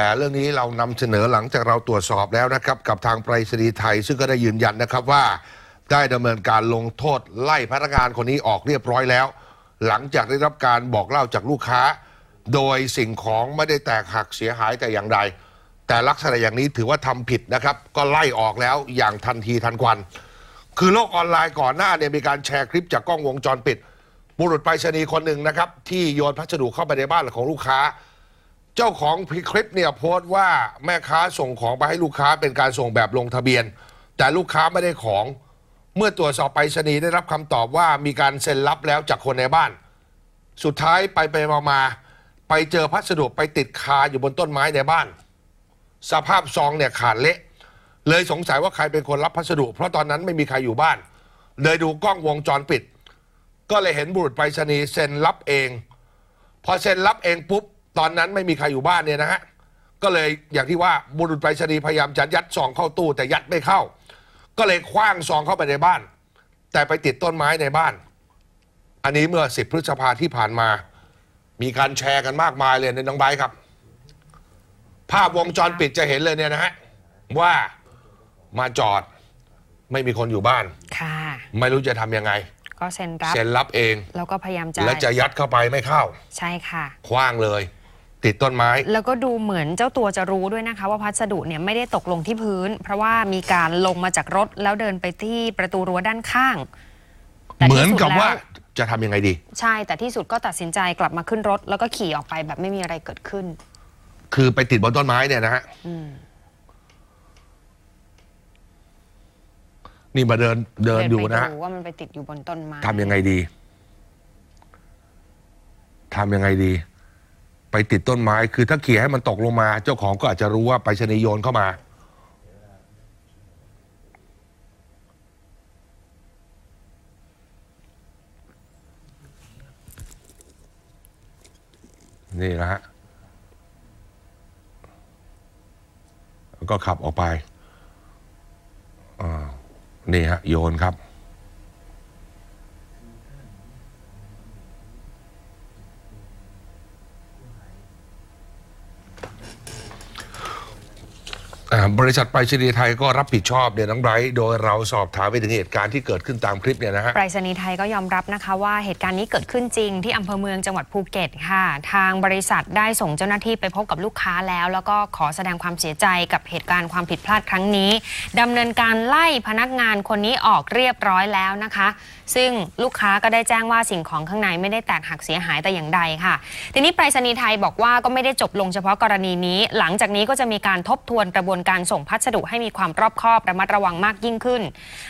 แต่เรื่องนี้เรานำเสนอหลังจากเราตรวจสอบแล้วนะครับ กับทางไปรษณีย์ไทย ซึ่งก็ได้ยืนยันนะครับว่า ได้ดำเนินการลงโทษไล่พนักงานคนนี้ออกเรียบร้อยแล้ว หลังจากได้รับการบอกเล่าจากลูกค้า โดยสิ่งของไม่ได้แตกหักเสียหายแต่อย่างใด แต่ลักษณะอย่างนี้ถือว่าทำผิดนะครับ ก็ไล่ออกแล้วอย่างทันทีทันควันคือโลกออนไลน์ก่อนหน้าเนี่ยมีการแชร์คลิปจากกล้องวงจรปิด บุรุษไปรษณีย์คนหนึ่งนะครับ ที่โยนพัสดุเข้าไปในบ้านของลูกค้า เจ้าของคลิปเนี่ยโพสต์ว่าแม่ค้าส่งของไปให้ลูกค้าเป็นการส่งแบบลงทะเบียน แต่ลูกค้าไม่ได้ของ เมื่อตรวจสอบไปรษณีย์ได้รับคำตอบว่ามีการเซ็นรับแล้วจากคนในบ้าน สุดท้ายไปไปมามาไปเจอพัสดุไปติดคาอยู่บนต้นไม้ในบ้าน สภาพซองเนี่ยขาดเละ เลยสงสัยว่าใครเป็นคนรับพัสดุ เพราะตอนนั้นไม่มีใครอยู่บ้าน เลยดูกล้องวงจรปิด ก็เลยเห็นบุรุษไปรษณีย์เซ็นรับเอง พอเซ็นรับเองปุ๊บ ตอนนั้นไม่มีใครอยู่บ้านเนี่ยนะฮะก็เลยอย่างที่ว่าบุรุษไปรษณีย์พยายามจะยัดซองเข้าตู้แต่ยัดไม่เข้า ก็เลยคว้างซองเข้าไปในบ้าน แต่ไปติดต้นไม้ในบ้าน อันนี้เมื่อ 10 พฤษภาที่ผ่านมา มีการแชร์กันมากมายเลยในน้องไบร์ทครับ ภาพวงจรปิดจะเห็นเลยเนี่ยนะฮะว่ามาจอดไม่มีคนอยู่บ้าน ค่ะ ไม่รู้จะทำยังไง ก็เซ็นรับ เซ็นรับเอง แล้วก็พยายามจะ แล้วจะยัดเข้าไปไม่เข้า ใช่ค่ะ คว้างเลย ติดต้นไม้ แล้วก็ดูเหมือนเจ้าตัวจะรู้ด้วยนะคะ ว่าพัสดุเนี่ยไม่ได้ตกลงที่พื้น เพราะว่ามีการลงมาจากรถแล้วเดินไปที่ประตูรั้วด้านข้างแต่เหมืที่อนสุดกับว่าแล้วจะทำยังไงดี ใช่แต่ที่สุดก็ตัดสินใจกลับมาขึ้นรถ แล้วก็ขี่ออกไปแบบไม่มีอะไรเกิดขึ้น คือไปติดบนต้นไม้เนี่ยนะฮะอืม นี่มาเดินเดินเดินอยู่ไปนะฮะดูว่ามันไปติดอยู่บนต้นไม้ทำยังไงดี ทำยังไงดี ไปติดต้นไม้ คือถ้าเขี่ยให้มันตกลงมา เจ้าของก็อาจจะรู้ว่าไปชนีย์โยนเข้ามา นี่นะฮะก็ขับออกไปอ่านี่ฮะ โยนครับ บริษัทไปรษณีย์ไทยก็รับผิดชอบเนี่ยน้องไบรท์โดยเราสอบถามไปถึงเหตุการณ์ที่เกิดขึ้นตามคลิปเนี่ยนะฮะไปรษณีย์ไทยก็ยอมรับนะคะว่าเหตุการณ์นี้เกิดขึ้นจริงที่อำเภอเมืองจังหวัดภูเก็ตค่ะ ทางบริษัทได้ส่งเจ้าหน้าที่ไปพบกับลูกค้าแล้ว แล้วก็ขอแสดงความเสียใจกับเหตุการณ์ความผิดพลาดครั้งนี้ดำเนินการไล่พนักงานคนนี้ออกเรียบร้อยแล้วนะคะ ซึ่งลูกค้าก็ได้แจ้งว่าสิ่งของข้างในไม่ได้แตกหักเสียหายแต่อย่างใดค่ะ ทีนี้ไปรษณีย์ไทยบอกว่าก็ไม่ได้จบลงเฉพาะกรณีนี้ หลังจากนี้ก็จะมีการทบทวนกระบวนการส่งพัสดุให้มีความรอบคอบระมัดระวังมากยิ่งขึ้น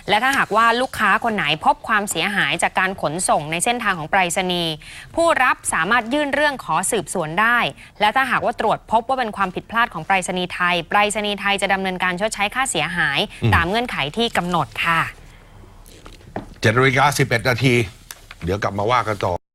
และถ้าหากว่าลูกค้าคนไหนพบความเสียหายจากการขนส่งในเส้นทางของไปรษณีย์ผู้รับสามารถยื่นเรื่องขอสืบสวนได้ และถ้าหากว่าตรวจพบว่าเป็นความผิดพลาดของไปรษณีย์ไทยไปรษณีย์ไทยจะดำเนินการชดใช้ค่าเสียหาย ตามเงื่อนไขที่กำหนดค่ะเจ็ดนาฬิกาสิบเอ็ดนาที เดี๋ยวกลับมาว่ากันต่อ